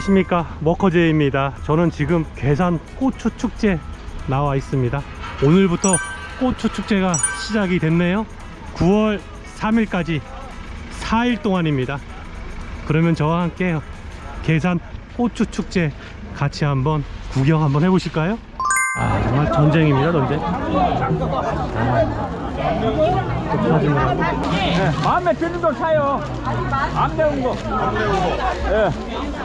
안녕하십니까 머커제입니다 저는 지금 괴산 고추 축제 나와 있습니다 오늘부터 고추 축제가 시작이 됐네요 9월 3일까지 4일 동안입니다 그러면 저와 함께 괴산 고추 축제 같이 한번 구경 한번 해보실까요? 아 정말 전쟁입니다 전쟁 네, 마음에 드는 거 사요. 안 매운 거. 안 매운 거. 예.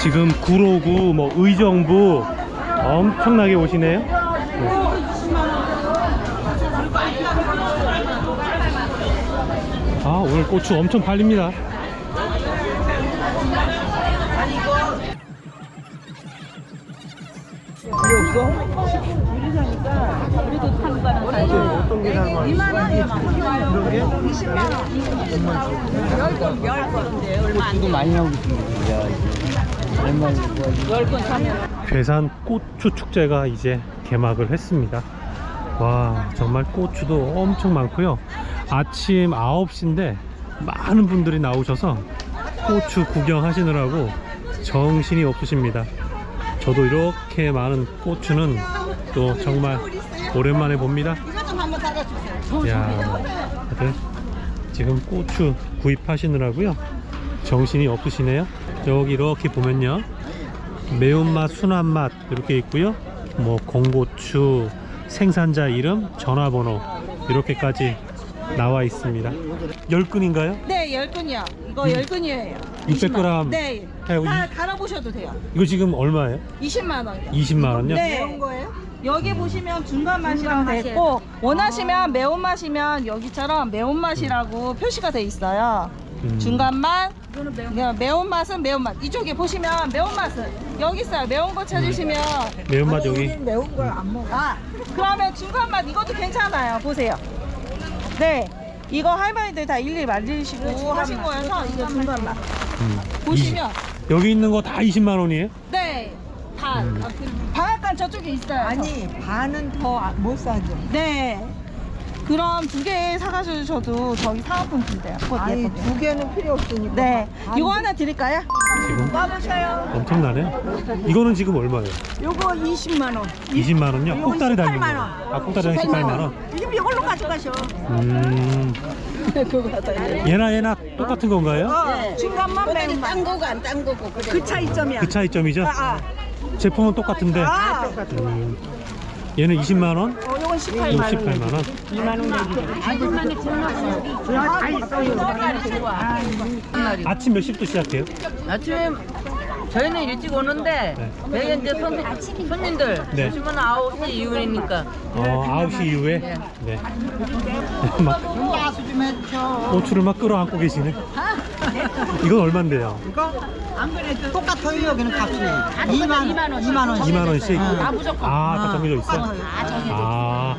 지금 구로구 뭐 의정부 엄청나게 오시네요. 아 오늘 고추 엄청 팔립니다. 괴산 고추 축제가 이제 개막을 했습니다. 와 정말 고추도 엄청 많고요. 아침 9시인데 많은 분들이 나오셔서 고추 구경하시느라고 정신이 없으십니다. 저도 이렇게 많은 고추는 또 정말 오랜만에 봅니다. 야, 지금 고추 구입하시느라고요. 정신이 없으시네요. 여기 이렇게 보면요. 매운맛, 순한맛 이렇게 있고요. 뭐 공고추, 생산자 이름, 전화번호 이렇게까지 나와 있습니다. 10근인가요? 네, 열근이요. 이거 열근이에요. 600g. 네. 해요. 다 이- 갈아보셔도 돼요. 이거 지금 얼마예요? 20만 원이요. 20만 원요? 네. 여기 보시면 중간 맛이라고 돼 있고 원하시면 매운 맛이면 여기처럼 매운 맛이라고 표시가 돼 있어요. 음. 중간 맛, 매운, 매운 맛은 매운 맛. 이쪽에 보시면 매운 맛은 여기 있어요. 매운 거 찾으시면 매운맛 여기. 매운 걸 안 먹어. 아, 그러면 중간 맛 이것도 괜찮아요. 보세요. 네. 이거 할머니들 다 일일이 만드시고 하신 거여서 이거 중간 맛. 음. 보시면 여기 있는 거 다 20만 원이에요? 네. 반. 음. 아, 그 방앗간 저쪽에 있어요. 아니 반은 더 못 사죠. 네. 그럼 두 개 사가셔도 저기 사은품 준대요. 꽃 아니 예쁘게. 두 개는 필요 없으니까. 네. 반 이거 하나 드릴까요? 지금 뽑으셔요. 엄청나네. 이거는 지금 얼마예요? 요거 20만 원. 20만 원요? 이거 꼭다리 달린 거. 18만 원. 아, 꼭다리 달린 18만 원. 이거 이걸로 가져가셔. 음. 얘나 얘나 똑같은 건가요? 어, 중간만 매운 맛. 딴 거고 안 딴 거고 그래. 그 차이점이야. 그 차이점이죠? 아, 제품은 똑같은데. 아. 음. 얘는 20만 원, 어, 요건 이거 18만 원. 18만 원. 2만 원 얘기죠. 다 있어요. 아침 몇 시부터 시작해요? 아침에 저희는 일찍 오는데 네. 여기 이제 손, 손님들 네. 오시면 9시 이후이니까 어, 9시 이후에? 네. 네. 막 고추를 막 끌어안고 계시네. 이건 얼만데요? 이거 안 그래도 똑같아요 여기는 값이. 2만 2만 원. 2만 원. 2만 원씩? 다 아, 다 정해져 있어? 아,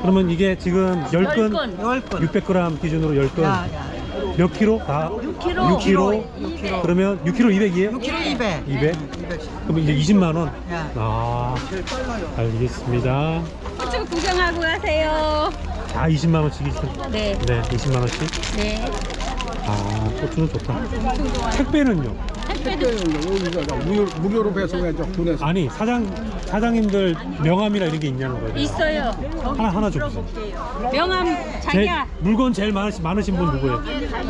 그러면 이게 지금 10근, 10건. 600g 기준으로 10근. 야, 야. 몇 킬로? 다? 6kg. 6kg? 그러면 6kg 200이에요? 6kg 200. 200? 200. 그럼 이제 20만 원. 야. 아, 알겠습니다. 쭉 구경하고 가세요. 다 20만 원씩이죠? 네. 네, 20만 원씩. 네. 아, 고추는 좋다. 택배는요? 무료, 무료로 배송해줘 군에서 아니, 사장 사장님들 명함이나 이런 게 있냐는 거예요. 있어요. 하나 하나 줘 보세요. 명함 제, 자기야. 물건 제일 많으신, 많으신 분 누구예요?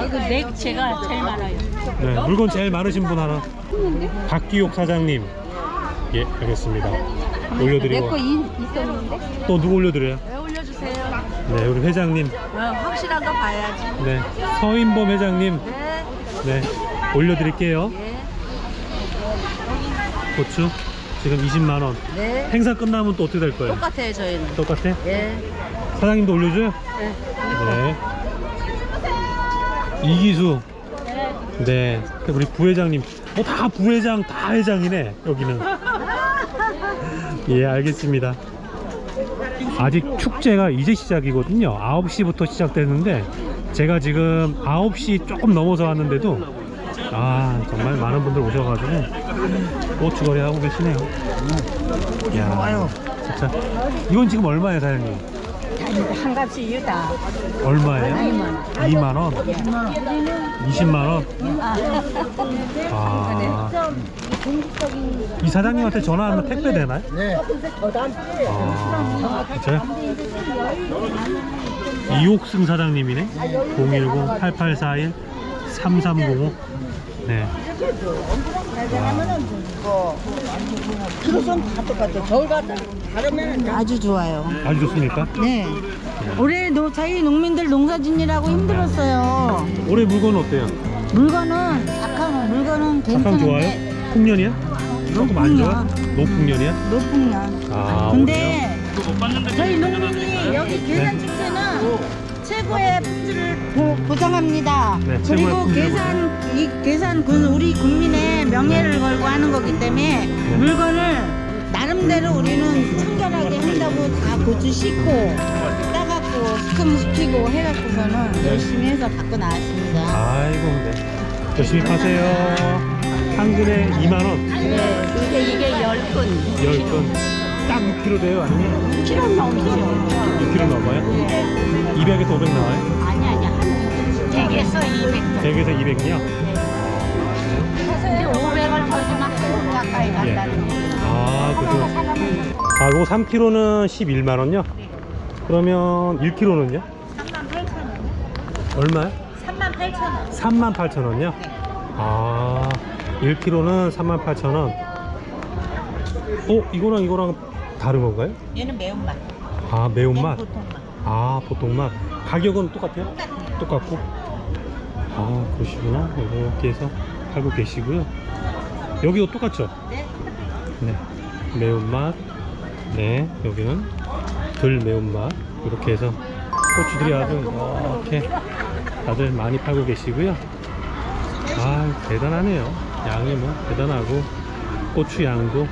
이거 내 제가 제일 많아요. 네, 물건 제일 많으신 분 하나. 박기옥 사장님. 예, 알겠습니다. 올려드리고 있었는데. 또 누구 올려드려요? 네, 우리 회장님. 어, 확실한 거 봐야지. 네, 서인범 회장님. 네. 네, 올려드릴게요. 네. 고추 지금 20만 원. 네. 행사 끝나면 또 어떻게 될 거예요? 똑같아요 저희는. 똑같아? 예. 사장님도 올려줘요? 네. 네. 이기수. 네. 우리 부회장님. 뭐 다 부회장, 다 회장이네, 여기는. 예, 알겠습니다. 아직 축제가 이제 시작이거든요. 9시부터 시작되는데 제가 지금 9시 조금 넘어서 왔는데도 아 정말 많은 분들 오셔가지고 고추거리 하고 계시네요. 야, 진짜 이건 지금 얼마예요, 사장님? 한 값이 유다. 얼마예요? 2만 원. 20만 원. 아. 이 사장님한테 전화하면 택배 되나요? 네. 아, 진짜요? 이옥승 사장님이네. 010-8841-3305. 네. 키로선 다 똑같아. 겨울 같다. 다르면 아주 좋아요. 아주 좋습니까? 네. 올해 노, 저희 농민들 농사짓느라고 힘들었어요. 올해 물건은 어때요? 물건은 착한 물건은 잠깐 좋아요? 풍년이야? 조금 안 좋아? 노풍년이야? 높으면. 아, 근데 저희 농민이 여기 계산 축제는 최고의 품질을 보, 보장합니다. 네, 최고의 그리고 품질을 계산 이 계산 군 우리 국민의 명예를 걸고 하는 거기 때문에 네. 물건을 나름대로 우리는 청결하게 한다고 다 고추 씻고 따갖고 스큼 시키고 해갖고서는 열심히 해서 갖고 나왔습니다. 아이고, 네. 열심히 파세요. 한 근에 2만원. 네, 이게 이게 열 근. 10건. 딱 6kg 돼요? 아니면? 6kg 넘죠. 6kg 넘어요? 200에서 500 나와요? 아니 아니 한 댁에서 200. 100에서 200이요? 근데 500을 벌주면 가까이 예. 간다는 거. 아, 그죠. 아, 요거 3kg는 11만원요? 그러면 1kg는요? 얼마요? 3만 8천 원이요? 아, 1kg는 3만 8천 원. 어, 이거랑 이거랑 다른 건가요? 얘는 매운맛. 아, 매운맛? 보통맛. 아, 보통 맛. 가격은 똑같아요? 똑같고. 아, 그러시구나. 이렇게 해서 팔고 계시고요. 여기도 똑같죠? 네. 네. 매운맛. 네, 여기는 덜 매운맛. 이렇게 해서 고추들이 아주 이렇게 다들 많이 팔고 계시고요. 아, 대단하네요. 양이 뭐 대단하고 고추 양도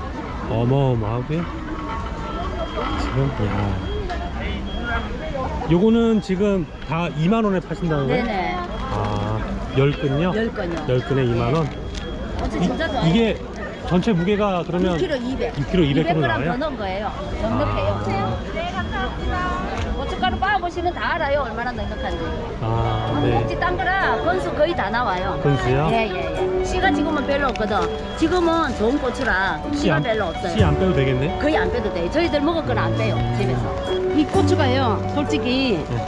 어마어마하고요. 지금 야. 요거는 지금 다 2만 원에 파신다는 거예요? 네네. 아, 10근요? 열 건요. 10근에 2만 원. 어째 이, 진짜 좋아요. 이 게 전체 무게가 그러면 2kg 200. 2kg 200g 200g 더 나와요? 넣은 거예요. 넉넉해요. 네, 감사합니다. 고춧가루 빻 아보시면 다 알아요. 얼마나 넉넉한지. 아, 네. 꼭지 딴 거라 건수 거의 다 나와요. 건수요? 예, 예, 예. 씨가 지금은 별로 없거든. 지금은 좋은 고추라 씨가 안, 별로 없어요. 씨 안 빼도 되겠네? 거의 안 빼도 돼요. 저희들 먹을 건 안 빼요, 집에서. 이 고추가요 솔직히 네.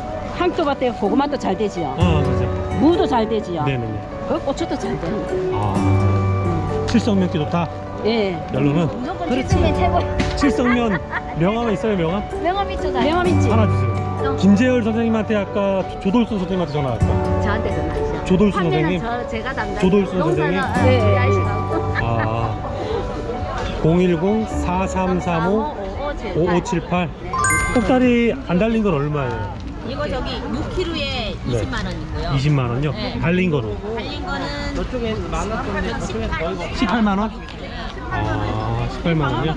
되고 고구마도 잘 되지요 어, 그죠. 무도 잘 되지요 네네네. 그 고추도 잘 되는 거예요 아, 칠성면기 좋다. 예 열로는 무조건 칠성면 최고. 칠성면 명함 있어요, 명함? 명함 있죠, 다. 명함 있지 하나 주세요. 김재열 선생님한테 아까 조- 조돌순 선생님한테 전화 왔다. 저한테 전화하시죠. 조돌수 판매는 선생님? 저 제가 담당. 조돌수 선생님? 네, 네. 아시고. 아, 010-4335 5578. 꼭다리 안 달린 건 얼마예요? 이거 저기 6kg에 네. 20만 원이고요. 20만 원요? 네. 달린 거는 달린 거는 18만 원? 아, 18만 원요?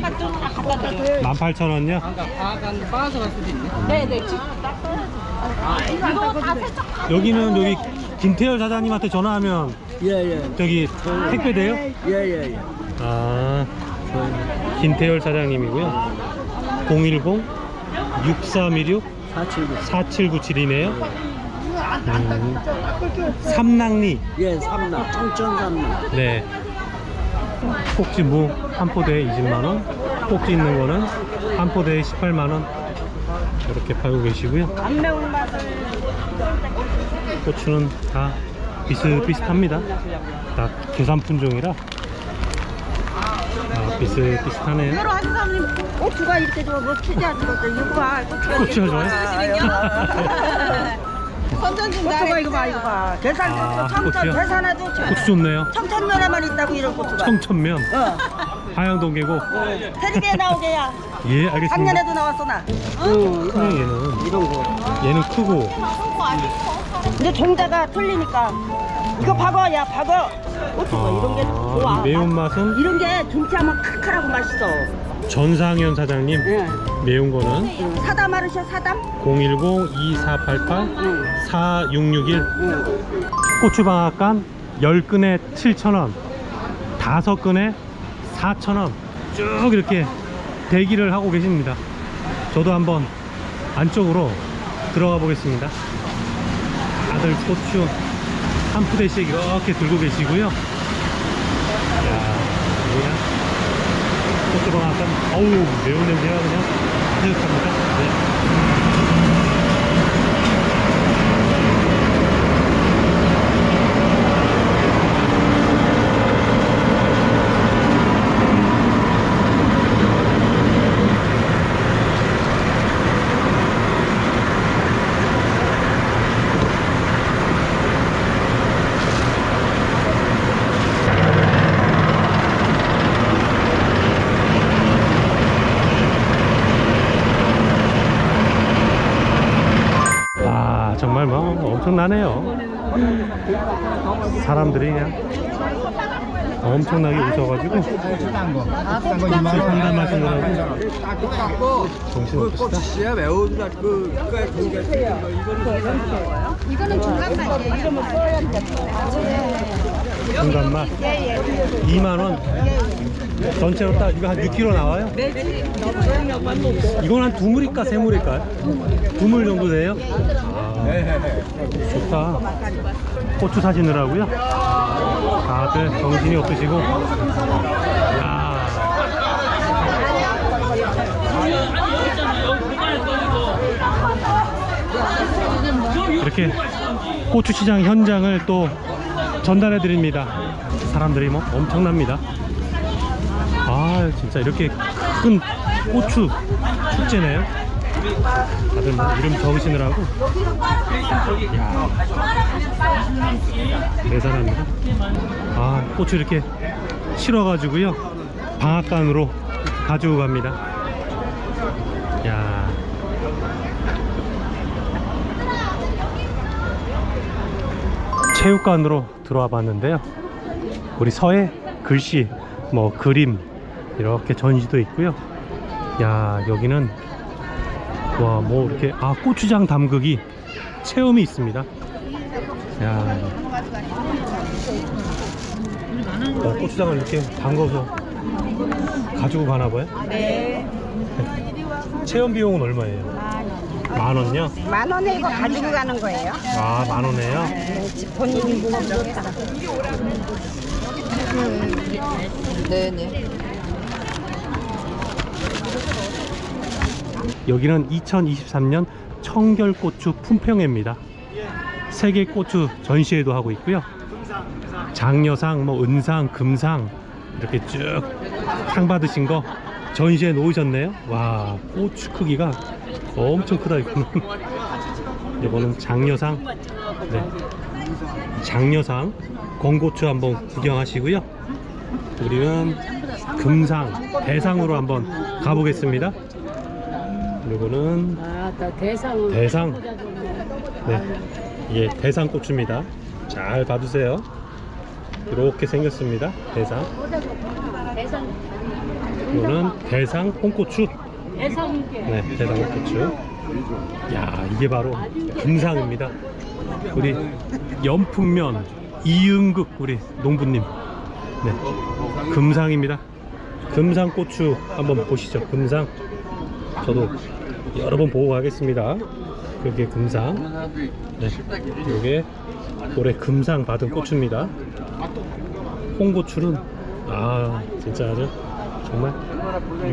18,000원요? 네네 여기는 여기 김태열 사장님한테 전화하면 예예. 저기 택배 돼요? 예예. 예. 아, 김태열 사장님이고요. 010 6316 479. 4797이네요. 음, 삼낭리. 예, 삼남. 청천 삼남. 네. 꼭지 무 한 포대에 20만원. 꼭지 있는 거는 한 포대에 18만원. 이렇게 팔고 계시고요. 고추는 다 비슷비슷합니다. 다 계산 품종이라. 아, 비슷비슷하네요. 하는 사람님 고추가 이렇게 좋아 뭐 않는 것도 이거 봐 고추가 고추가 좋아요? 선전 좀 고추가 이거 봐 이거 봐 계산 아, 청천 고추요? 계산해도 고추 좋네요. 청천면에만 있다고 이런 고추가 청천면. 어 하양동 계곡. 테리게 나오게야 예, 알겠습니다. 작년에도 나왔어 나 크네, 얘는. 이런 거. 얘는 크고. 근데 종자가 틀리니까 이거 박어 야 박어 고추가 이런 게 아, 좋아 이 매운맛은 이런 게 김치하면 칼칼하고 맛있어 전상현 사장님 예. 매운 거는? 사담 하르셔 사담? 010-2488-4661 고추방앗간 10근에 7,000원 5근에 4,000원. 쭉 이렇게 대기를 하고 계십니다. 저도 한번 안쪽으로 들어가 보겠습니다. 다들 고추 한 푸대씩 이렇게 들고 계시고요. 이야 그냥 고추방앗간 어우 매운 냄새가 그냥 가득합니다 네. 아 정말 뭐 엄청나네요 사람들이 그냥 엄청나게 오셔가지고 상담하시느라고 정신없으시다 씨야 매운 그 이거는 중간 맛이에요. 중간 맛 2만원 전체로 딱 이거 한 6kg 나와요? 이건 한 두 물일까 세 물일까요? 두물 정도 돼요? 아, 좋다. 고추 사시느라고요? 다들 정신이 없으시고. 야. 이렇게 고추 시장 현장을 또 전달해 드립니다. 사람들이 뭐 엄청납니다. 아 진짜 이렇게 큰 고추 축제네요 다들 뭐 이름 적으시느라고 대단합니다. 아 고추 이렇게 실어 가지고요. 방앗간으로 가지고 갑니다. 야. 체육관으로 들어와 봤는데요. 우리 서해 글씨, 뭐 그림 이렇게 전시도 있고요. 야 여기는 와 뭐 이렇게 아 고추장 담그기 체험이 있습니다. 야 어, 고추장을 이렇게 담궈서 가지고 가나 봐요? 네. 체험 비용은 얼마예요? 만 원요? 만 원에 이거 가지고 가는 거예요? 아, 만 원에요? 본인이 무겁다. 네네. 여기는 2023년 청결고추 품평회입니다. 세계 고추 전시회도 하고 있고요. 장려상, 뭐 은상, 금상 이렇게 쭉 상 받으신 거 전시회 놓으셨네요. 와, 고추 크기가 엄청 크다 이거는. 이거는 장려상, 네, 장려상 건고추 한번 구경하시고요. 우리는 금상, 대상으로 한번 가보겠습니다. 요거는 아, 나 대상. 대상. 네. 이게 대상 고추입니다. 잘 봐주세요. 이렇게 생겼습니다. 대상. 대상. 이거는 대상 홍고추. 대상. 네, 대상 홍고추. 야, 이게 바로 금상입니다. 우리 연풍면 이응극 우리 농부님. 네, 금상입니다. 금상 고추 한번 보시죠. 금상. 저도 여러 번 보고 가겠습니다. 여기에 금상. 네, 이게 올해 금상 받은 고추입니다. 홍고추는 아 진짜 아주 정말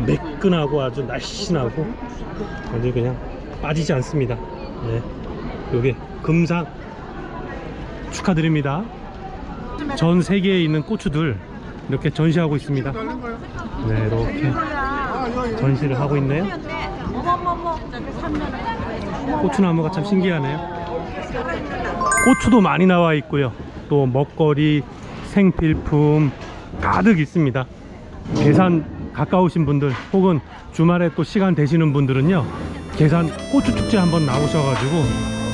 매끈하고 아주 날씬하고 완전 그냥 빠지지 않습니다. 네, 요게 금상 축하드립니다. 전 세계에 있는 고추들 이렇게 전시하고 있습니다. 네, 이렇게 전시를 하고 있네요. 고추나무가 참 신기하네요. 고추도 많이 나와 있고요. 또 먹거리, 생필품 가득 있습니다. 계산 가까우신 분들 혹은 주말에 또 시간 되시는 분들은요. 계산 고추 축제 한번 나오셔가지고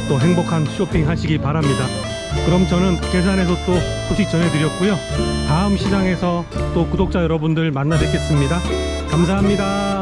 또 행복한 쇼핑 하시기 바랍니다. 그럼 저는 계산에서 또 소식 전해드렸고요. 다음 시장에서 또 구독자 여러분들 만나 뵙겠습니다. 감사합니다.